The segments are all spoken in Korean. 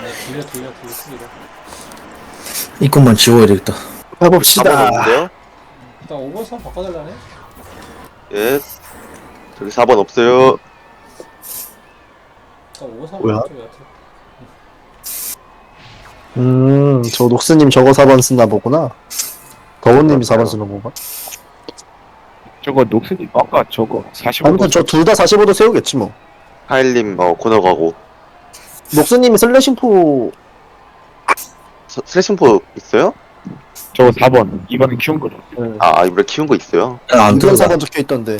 네, 들려 들려 들려 수비로 이것만 지워야 되겠다. 4번 가봅시다. 없는데요? 일단 5번 선 바꿔달라네 예. 저기 4번 없어요. 일단 5번 선 뭐야? 바꿔줘야 돼 음, 저 녹스님 저거 4번 쓰나 보구나. 더원님이 4번 쓰는 건가? 저거 녹슨이 아까 저거 45도 아무튼 저 둘 다 45도 세우겠지 뭐. 하일님 어 코너 가고 녹스님이 슬래싱포 서- 슬래싱포 있어요? 저거 4번 2번은 키운 거죠 아 아, 이번에 키운 거 있어요? 야, 안 들어가. 4번 적혀 있던데.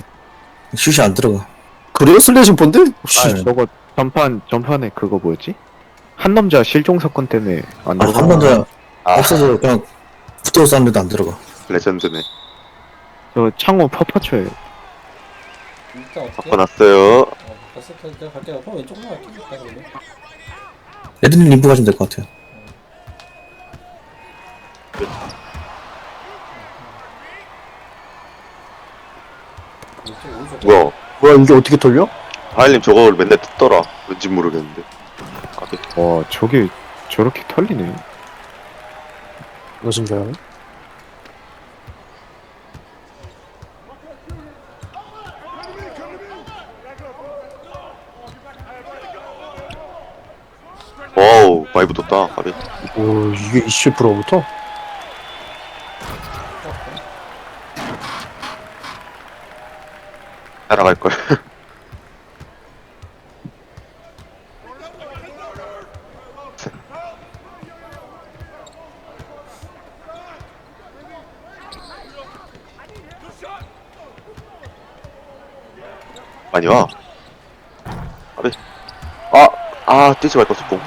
슛이 안 들어가. 그래요? 슬래싱포인데? 씨, 아니, 저거 전판 전판에 그거 뭐였지? 한 남자 실종 사건 때문에 안 아니, 들어가 한 번도 아 없어서 그냥 붙어 쌌는데도 안 들어가. 레전드네. 저 창호 퍼퍼쳐요 일단 어떻게 바꿔놨어요. 어 바꿨을 때 내가 갈게 그럼 왼쪽으로 갈게 일단 그러면 애들이 림프 가시면 될 것 같아요. 왼쪽 오른쪽 뭐야? 뭐야 이게 어떻게 돌려? 하일님 저거 맨날 뜯더라. 왠지 모르겠는데. 까비. 와 저게 저렇게 털리네 무슨가요? 와우 많이 붙었다. 까비. 오 이게 27%부터? 따라갈 걸. 많이 와. 아베. 아, 아, 뛰지 말걸, 속공.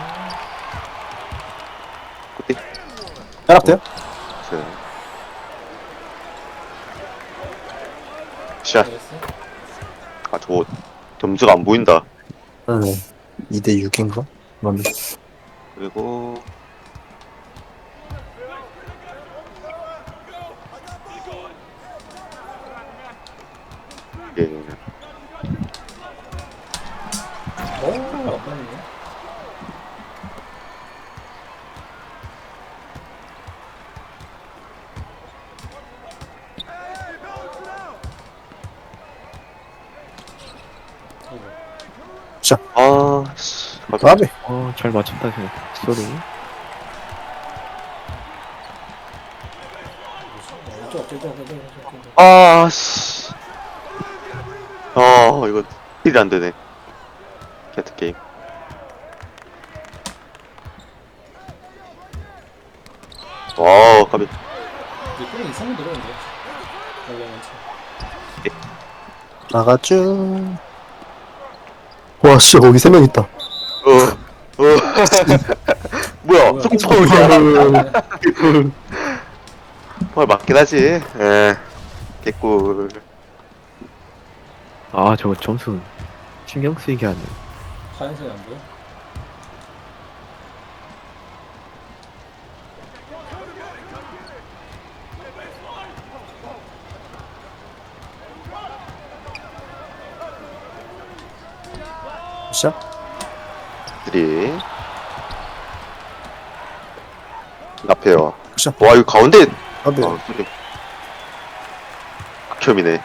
그때, 연락돼요? 샷. 나이스 아, 저거, 점수가 안 보인다. 네. 2대 6인가? 맞네. 그리고, 아, 씨. 맞아. 까비. 어잘 맞췄다 저거 쏘리 왼쪽 왼쪽 아, 씨. 어, 이거, 딜이 안 되네. 게트 게임. 와, 까비. 이게 끄는 이상은 들어오는데 나갔죠. 와, 씨, 거기 3명 있다. 어, 어. 뭐야, 뭐야, 속공이야. 헐, 맞긴 하지. 에, 개꿀. 아 저거 점수 신경 쓰이게 하네 하얀색이 안 보여? 샷? 들이. 앞에요. 샷. 와, 이거 가운데. 까비. 아, 소리. 극혐이네.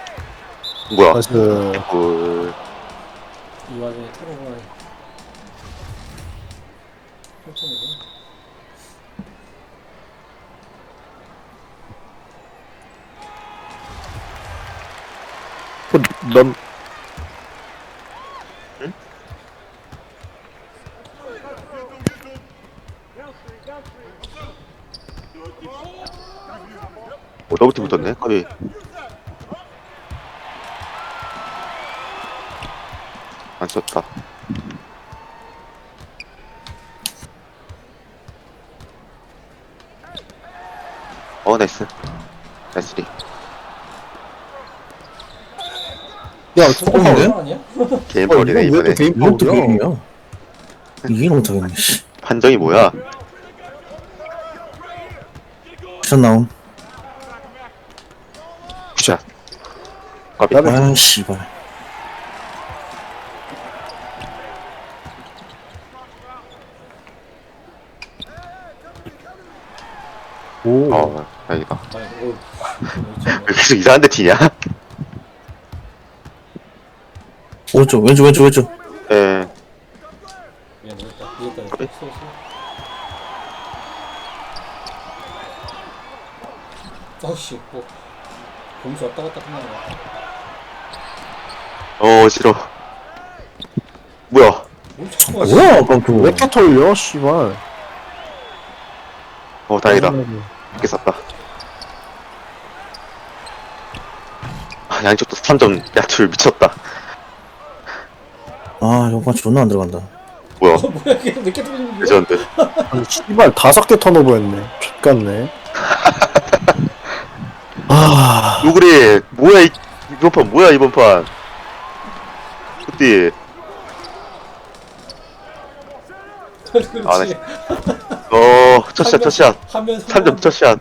뭐야, 나이스. 개꿀. 이 와중에 트로가 펼쳐내고 넌 오, 더블팀 붙었네. 까비. 안 썼다. 어, 나이스. 나이스 리. 야, 속공인데? 어, 아니야? 개인 어, 이번에. 왜또 개인 이것도? 게임이야. 이게 못하겠네, 씨. 판정이 뭐야? 슛 나옴. 까비. 까비. 아 씨발 오. 어, 다행이다. 아이고. 왜 계속 이상한 데 튀냐? 오른쪽 왼쪽 왼쪽 왼쪽 예. 아씨, 뭐. 공수 왔다 갔다 끝나는 거야 어 싫어 뭐야? 뭘 자꾸 아, 하지? 뭐야 깡투 왜 이렇게 털려, 씨발. 어 다행이다. 음. 이렇게 쌌다. 아 양쪽도 3점. 야출 미쳤다. 아 영판 존나 안 들어간다. 뭐야? 어, 뭐야 이게 늦게 들리는 게 레전드 아니, 씨발, 다섯 개 턴오버 했네. X같네. 아, 누구리 뭐야 이, 이번 판 뭐야 이번 판 그때 그렇지 아, 네. 어 첫샷 첫샷 하면 3점 첫샷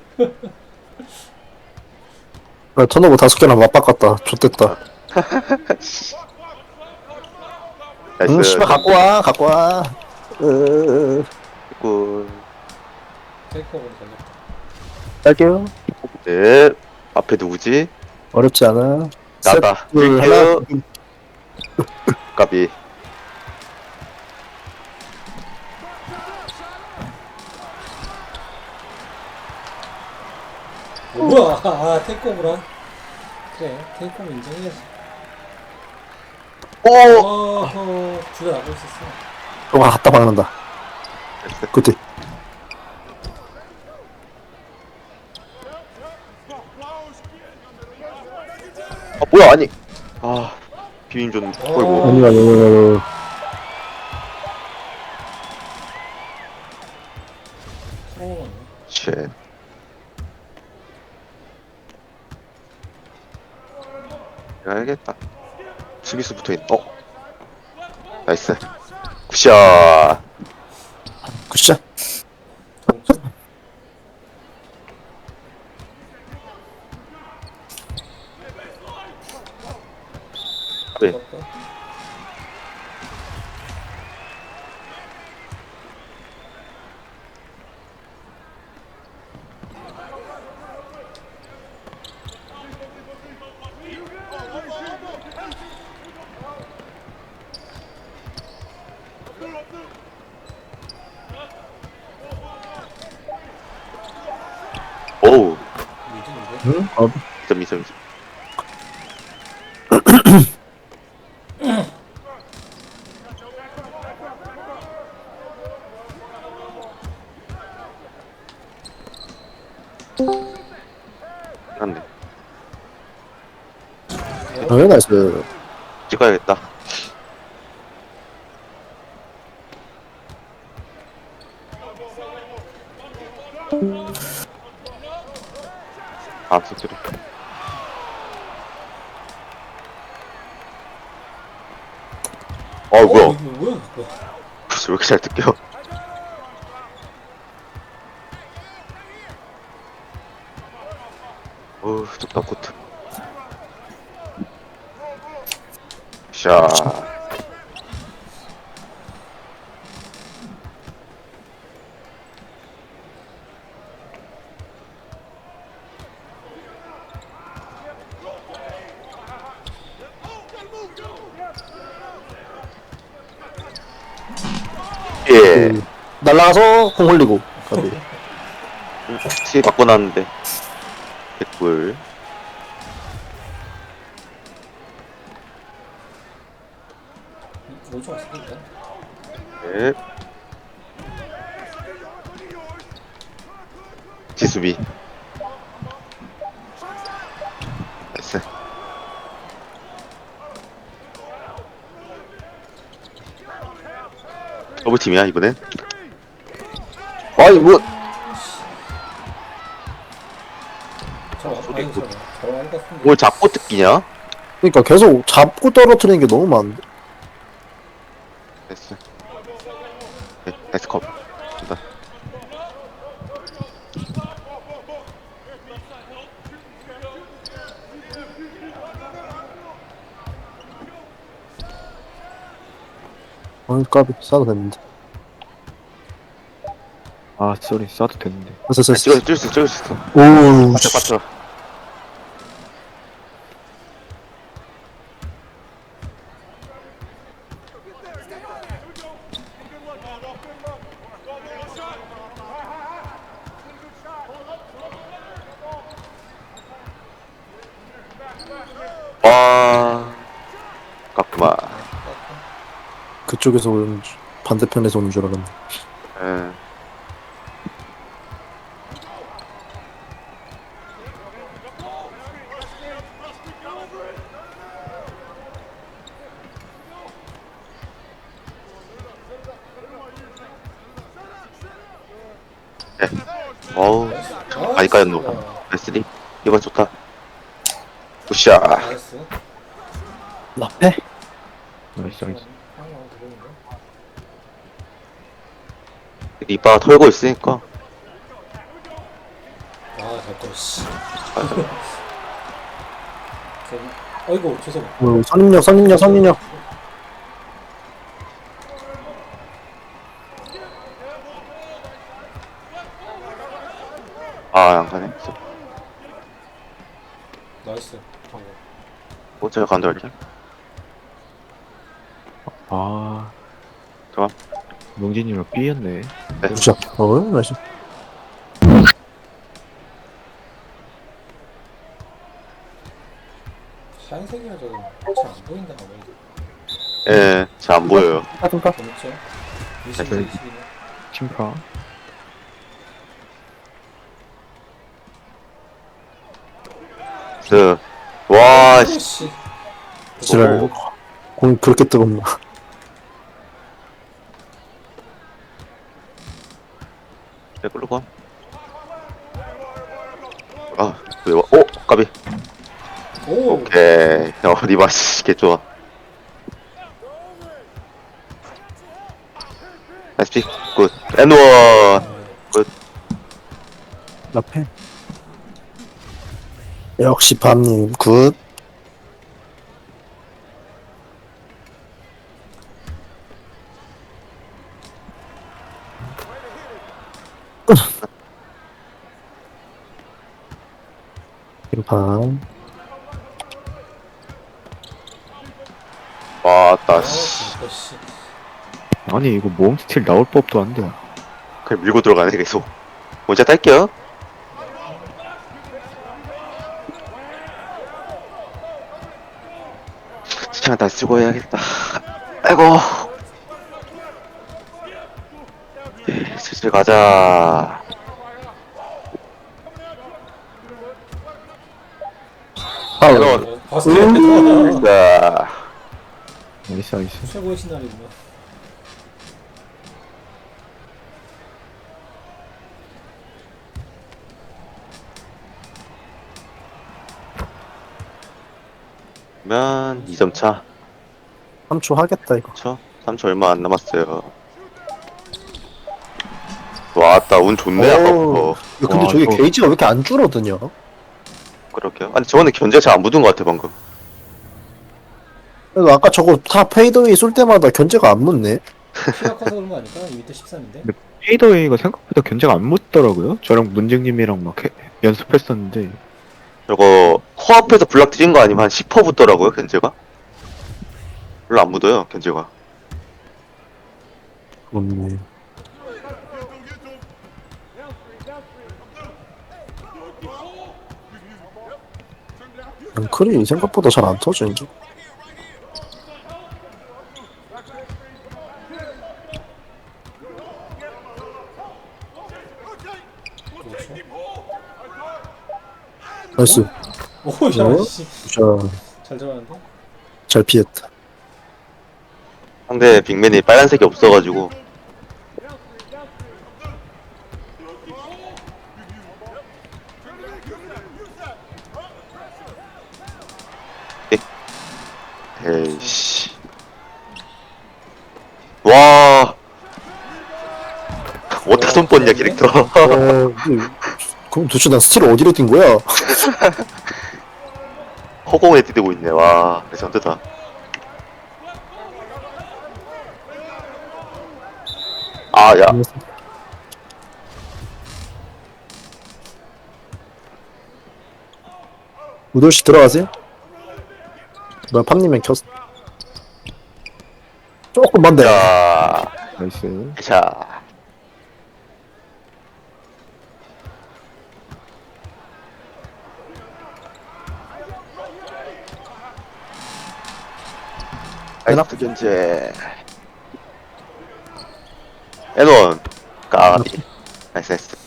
나 턴오버 다섯 개나 맞바꿨다. 좋됐다. 나이스 응, 씨발, 갖고 와, 갖고 와. 으, 굿. 테이크오버로 걸렸다 딸게요. 네 앞에 누구지? 어렵지 않아. 나다 둘, 땡큐. 하나. 까비 어, 뭐야 아 테이크오버라 그래 테이크오버 인정해야지 오 어허 둘다 나고 있었어 와, 갖다 박는다. 그때. 아 뭐야 아니. 아 비빔 좀 어이구 아니, 아니, 아니, 아니. 쉣. 해야겠다. 수비수 붙어있 어? 나이스. 굿샷. 굿샷. 네. 아깝다. 오우 미드인데? 응? 어, 미점 미점 미점 안돼 어, 나이스. 찍어야겠다. 아어 뭐야? 어, 이거 뭐야 글쎄 왜 이렇게 잘 뜯겨? 어우 좁다 코트 샤 예. 그, 날라가서 공 흘리고. 까비. 티 바꿔놨는데 개꿀 오지 왔으니까 네. 지수비. 나이스 더블팀이야 이번엔? 아이 뭐. 저 아니 그- 저저안 갔으면 뭘 잡고 뜯기냐? 그러니까 계속 잡고 떨어뜨리는 게 너무 많은데. 나이스 네, 나이스 컵 간다 어, 까비. 싸도 됐는데. 아 쏘리 쏴도 됐는데 됐어 아, 찍어 됐어 찍을 수 있어 찍을 수 있어 오우 빠져 빠져 와 깎구만 그쪽에서 오는 줄- 반대편에서 오는 줄 알았네 예. 네. 어우, 많이 까였노. S3. 이번 좋다. 굿샷. 나이스. 나패? 나이스 나이스 한번 들어오는데. 이빠가 털고 있으니까. 아, 잘떠 씨. 저기, 어이구, 죄송. 어, 선임력 선임력 선임력 아, 안 가네. 나이스. 방금. 어차피 간다, 이렇게. 아. 명진이랑 B였네 부샷 어 나이스 저는 잘안 보인다, 아무래도. 예, 잘 안 보여요. 하든가 재밌죠? 20분, 20분. 침파 그, 와, 씨. 씨. 지랄 오. 공이 그렇게 뜨겁나 내 끌고 가. 아, 왜 와? 오, 까비. 오! 오케이. 어, 리바, 씨, 개 좋아. SP, 굿. N1. 나패 역시 밤님 굿 빙판 왔다, 아, 씨. 진짜, 씨. 아니 이거 모험 스틸 나올 법도 안돼 그냥 밀고 들어가네, 계속. 먼저 딸게요. 시간 다 쓰고 해야겠다. 아이고. 예, 슬슬 가자. 파울 N1. 어, 바스켓. 자, 나이스 나이스 최고의 시나리오구나. 그러면 2점 차. 3초 하겠다 이거 그쵸? 3초 얼마 안 남았어요. 왔다, 운 좋네, 오. 아까부터. 야, 근데 와, 저게 이거- 게이지가 왜 이렇게 안 줄어드냐 그렇게요. 아니, 저번에 견제가 잘안 묻은 것 같아, 방금. 그래도 아까 저거 다 페이드웨이 쏠 때마다 견제가 안 묻네 키가 커서 그런 거 아닐까? 이 밑에 13인데? 페이더웨이가 생각보다 견제가 안 묻더라고요 저랑 문쟁님이랑 막 해- 연습했었는데 저거, 코앞에서 블락 드린 거 아니면 한 10% 붙더라고요, 견제가. 별로 안 묻어요, 견제가. 그렇네 앵클이 생각보다 잘 안 터지는 게 나이스 오, 야, 어? 씨. 자, 잘 들어갔는데? 잘 피했다 상대 빅맨이 빨간색이 없어가지고. 에- 에이씨. 와. 어디다 손 뻗냐, 캐릭터. 어, 근데 그럼 도대체 난 스틸을 어디로 뛴 거야? 허공에 뛰고 있네. 와, 레전드다. 아, 야. 우돌씨 들어가세요? 뭐야 팜님은 켰어 조금만 돼 야, 나이스. 자. 나이스 견제. 에논. 까비. 나이스, 나이스.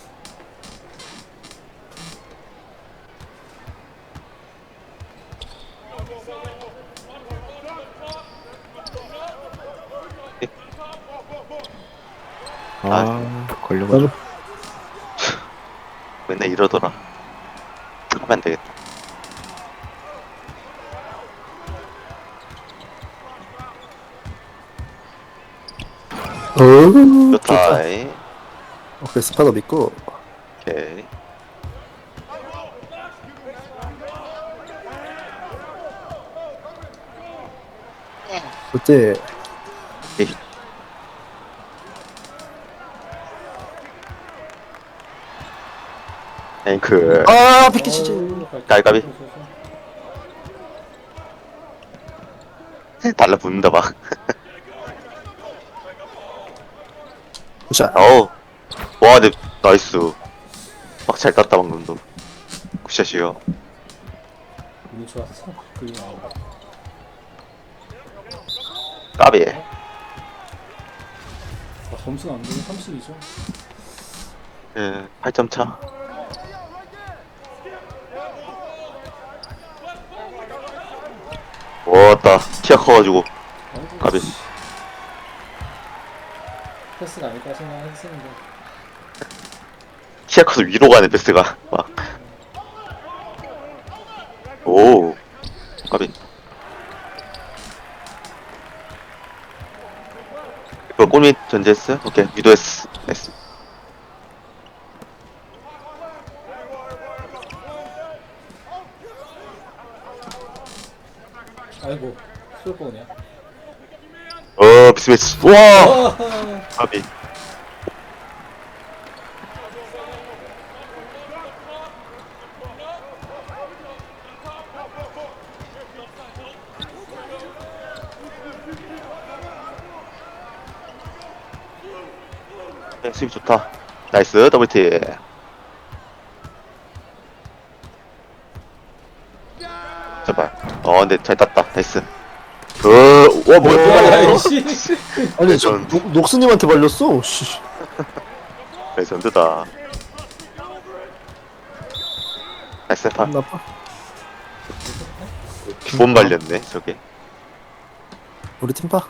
아, 걸려가지고. 맨날 이러더라. 하면 안 되겠다. 어, 좋다. 오케이 스파더 믿고. 오케이. 그때 오케이. 앵크. 아 비키치지. 깔깔이. 달라붙는다 막. 자 어우. 와, 근데 나이스. 막 잘 땄다 방금도. 굿샷이요. 운이 좋았어. 그림 나오고. 까비. 아, 점수가 안 되면 32죠. 예, 8점 차. 왔다. 키가 커가지고. 아이고, 까비. 씨. 패스가 아닐까 생각했었는데. 키가 커서 위로 가네, 패스가. 막. 오. 까비. 이거 골밑 전제했어요? 오케이, 위도했어. 나이스. 아이고, 쏠거냐. 어, 비스매치. 우와! 아, 까비. 네, 수입 좋다. 나이스, 더블티. 제발. 어, 근데 잘 땄다. 나이스. 어, 와, 뭐야, 뭐야. 야, 이씨. 아니 저 전- 녹, 녹스님한테 발렸어. 씨. 레전드다. 나이스, 파. 나빠. 두번 발렸네, 저게. 우리 팀 파.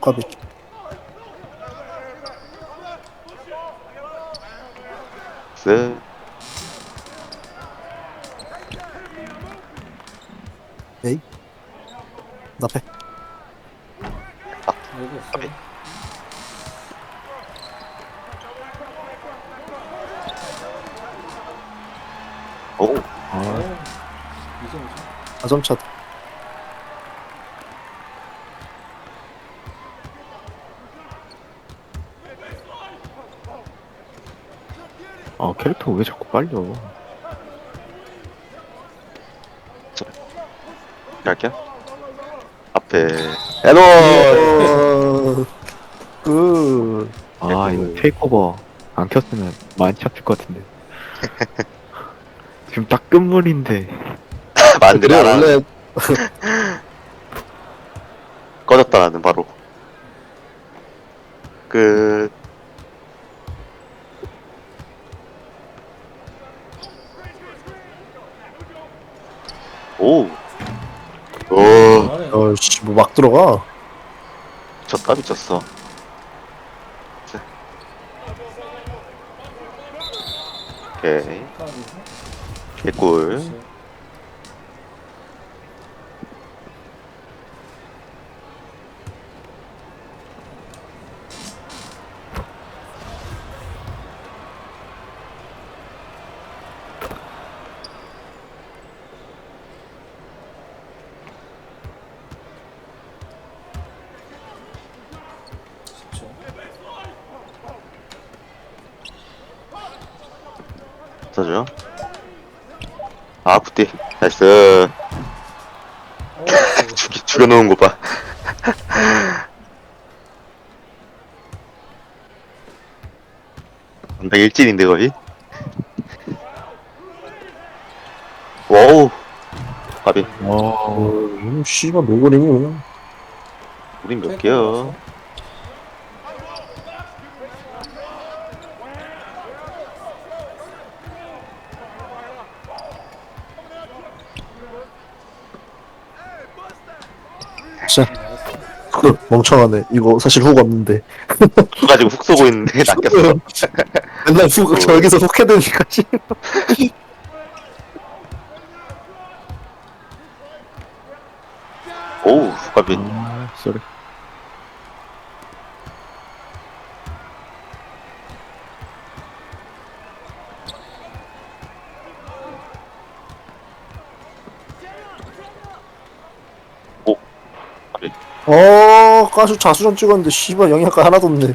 과비. 나 4점차. 아 캐릭터 왜 자꾸 빨려? 갈게요. 앞에. 에노! 예. 아 이거 테이크오버 안 켰으면 많이 찼을 것 같은데. 지금 딱 끝물인데. 만들 그래 안 원래 꺼졌다 나는 바로. 그, 오. 오, 잘하네. 어씨 뭐 막 들어가. 졌다 미쳤어. 오케이. 까비. 개꿀. 아 굿디 나이스. 어, 죽이, 죽여놓은 거봐. 완전 일진인데 거의? 와우. 가비. 어, 음, 씨발 노골이니 그냥. 우린 몇 개야 멍청하네. 이거 사실 훅 없는데. 가지고 훅 쏘고 있는데 낚였어 맨날 훅 저기서 훅 해대니까 씨. 오우 가비 아, 쏘리. 어 가수 자수전 찍었는데 씨발 영양가 하나도 없네.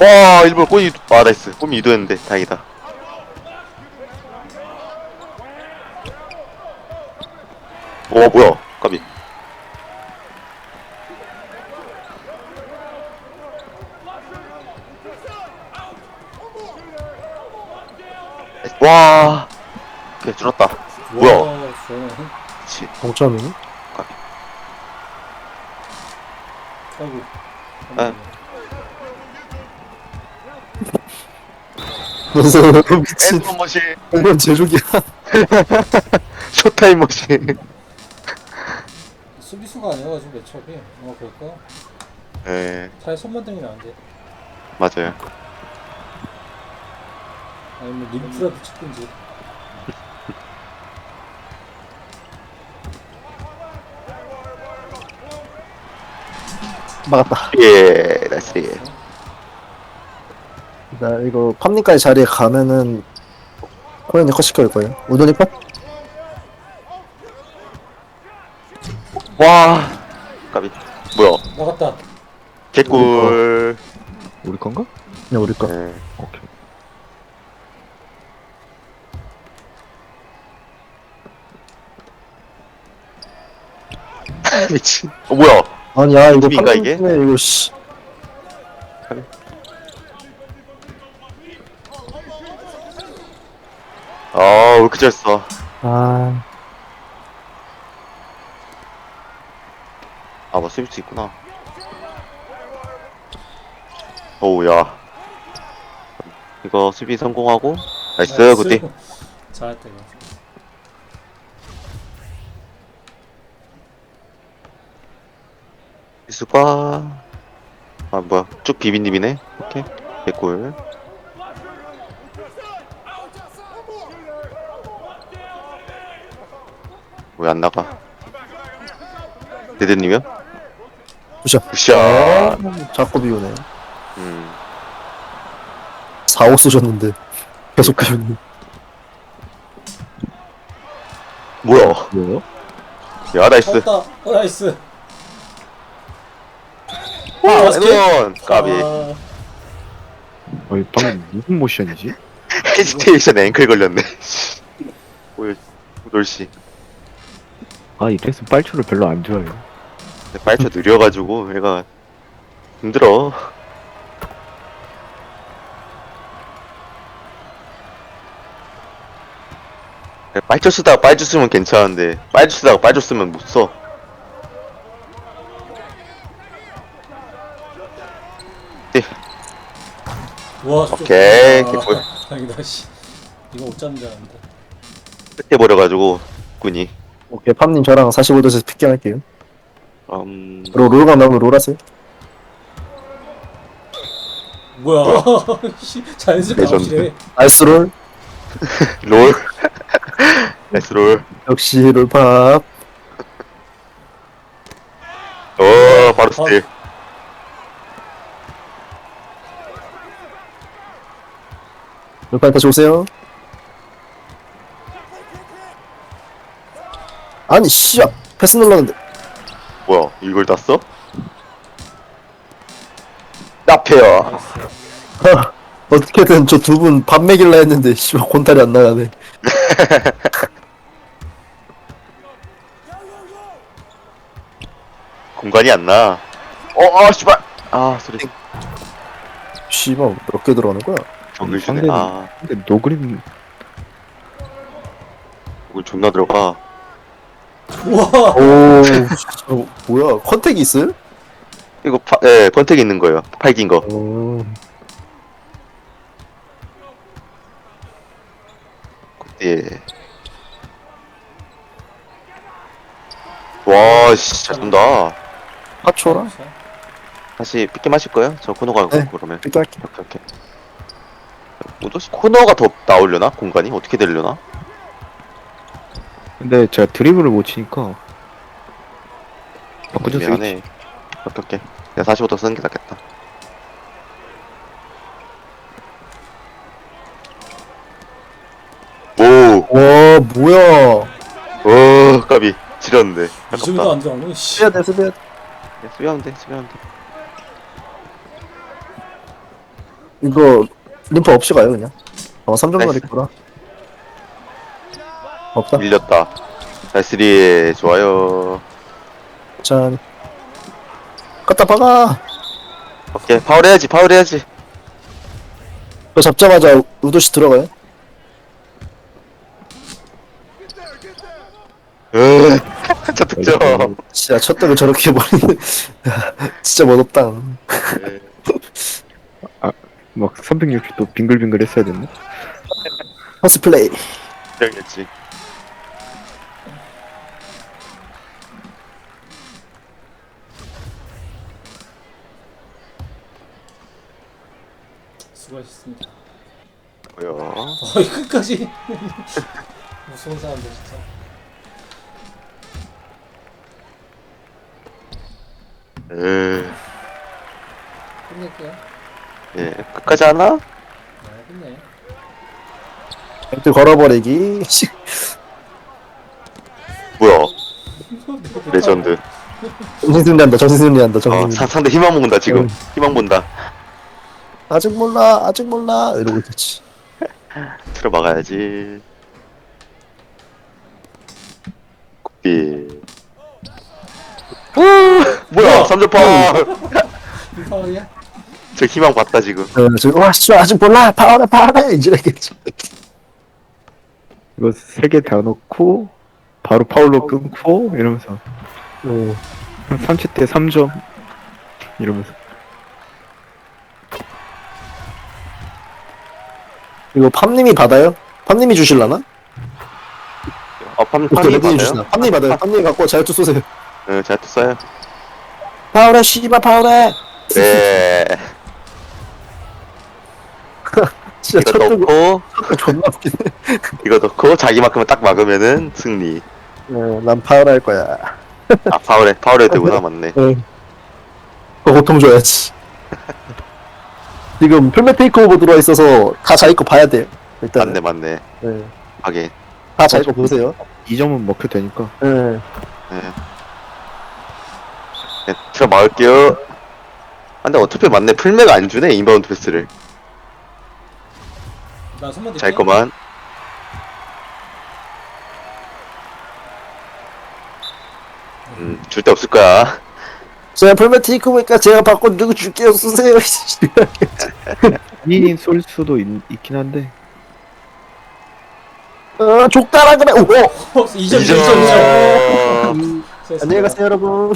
와 일부러 꼬미 아 나이스. 꼬미 유도했는데 다행이다. 오 뭐야 까비 와 오케이 줄었다 뭐야 와, 저는 멍청이네. 아이고. 아. 무슨 미친 엔터 머신 이건 제조기야. 쇼타임 머신 수비수가 아니어가지고 매첩이. 어, 그럴까? 예 차라리 손만 들면 안 돼. 맞아요 아니면 림프라도 찍든지. 막았다. 예 나이스 나 이거 팝니까지 자리에 가면은 코엔이 컷 시킬 거예요. 우돈이 컷? 와 까비 뭐야 나갔다. 개꿀 우리 건가? 그냥 우리 거. 예. 오케이. 미친 어 뭐야 아니 야 이거 팀인가, 이게? 팝니까에 이거 씨. 아 왜 이렇게 잘 써? 아 아, 뭐 스위치 있구나. 오우야. 이거 수비 성공하고 나이스 굿디. 잘했다, 이거. 수가 아 뭐야 쭉 비빈님이네. 오케이 개꿀. 왜 안 나가? 데드님이요? 부셔. 굿샷. 자꾸 비우네. 음. 4호 쓰셨는데 계속 비우네. 뭐야? 뭐요? 야 나이스. 어, 나이스. 와, 맛있게? 에넌 까비. 아, 아니, 방금 무슨 모션이지? 헤지테이션 앵클 걸렸네. 오늘 돌씨. 아, 이 렉스 빨초를 별로 안 좋아해요. 빨쳐 느려가지고 얘가 힘들어. 빨쳐 쓰다가 빨쳐 쓰면 괜찮은데 빨쳐 쓰다가 빨쳐 쓰면 못 써. 와, 좀- 오케이, 아, 개꿀. 다행이다, 씨. 이거 못 잡는 줄 알았는데. 끝에 버려가지고 군이. 오케이 팝님 저랑 45도에서 픽킹할게요. 음. 그리고 롤감 나오면 롤 하세요. 뭐야, 씨, 자연스럽게 레전드. 나오시네. 나이스 롤. 롤. 나이스 롤. 역시 롤팝. 어 바로 스틸. 롤팝 다시 오세요. 아니 씨야 패스 눌렀는데 뭐야 이걸 다 써? 나이스. 어떻게든 저 두 분 밥 먹일라 했는데 씨발 곤탈이 안 나가네 공간이 안 나. 어, 아, 씨발. 아, 소리. 씨발 몇 개 들어가는 거야 정글 주네. 상대는- 아, 근데 노그림 이거 존나 들어가. 우와 오 어, 뭐야 컨택이 있어요? 이거 파, 예, 번택 있는 거예요. 팔긴 거. 오 예. 와, 씨, 잘 쏜다. 하초라? 다시 삐게 마실 거예요? 저 코너 가고 네. 그러면. 일단 할게 오케이, 오케이. 뭐지? 코너가 더 나오려나? 공간이? 어떻게 되려나? 근데 제가 드리블을 못 치니까 바꾸죠 미안해. 오케이, 오케이. 내가 45도 쓰는 게 낫겠다. 오, 와 뭐야 오, 까비. 지렸는데. 이 정도 아깝다. 안 들어가면 씨 수비야 돼 수비야 돼. 네, 수비하면 돼, 수비하면 돼. 이거 림프 없이 가요 그냥 어 3점 나이스. 거리구나 없다 밀렸다. 나이스리, 좋아요. 자 갖다 박아 오케이, 파울 해야지, 파울 해야지. 그거 잡자마자 우도씨 들어가요 으, 첫 득점. 진짜 첫 등을 저렇게 버리는 진짜 멋없다 막 360도 빙글빙글 했어야 됐네. 허스 플레이. 그래야겠지. 수고하셨습니다. 뭐야. 어이 끝까지. 무서운 사람들 진짜. 으, 끝낼게요 예, 끝까지 하나? 네 끝내요 멘트 걸어버리기 뭐야. 레전드. 정신승리한다 정신승리한다 어, 정신승리 사, 상대 희망 본다, 지금. 응. 희망 본다. 아직 몰라 아직 몰라 이러고 있었지 틀어 막아야지. 굿비. 뭐야, 3점 파울. 이 파울이야? 저 희망 봤다, 지금. 어, 저, 와, 씨, 아직 몰라. 파워래, 파워래. 이지라겠지. 이거 세 개 다 넣고 바로 파울로 끊고 이러면서 어, 3치 때 3점 이러면서 이거 팜님이 받아요? 팜님이 주실라나? 어, 판, 오케이, 판이 레드님 받아요? 주시나? 팜님이 받아요. 팜님이 갖고 자유투 쏘세요. 응, 제가 또 써요. 파워래, 씨발, 파워래. 네. 진짜 이거 첫 뜨고 넣고, 존나 웃기네. 이거 넣고, 자기만큼은 딱 막으면은 승리. 어, 난 파워래 할 거야. 아, 파울해. 파울해야 되구나, 맞네. 응. 그거 고통 줘야지. 지금 풀메 테이크오버 들어와 있어서 다 자기 거 봐야 돼요. 일단. 맞네, 맞네. 네. 하긴. 다 자기 거 보세요. 2점은 먹혀도 되니까 네. 네. 네, 틀어 막을게요. 아, 근데 어차피 맞네. 풀맥 안 주네, 인바운드 패스를. 나 손만 잘 거만. 음, 줄 데 없을 거야. 제가 풀메 테이크오버니까 제가 받고 누구 줄게요. 쓰세요. 본인이 쏠 수도 있, 있긴 한데 어, 족다라 그래. 오, 오. 2점 2점 2점 안녕히 가세요, 여러분.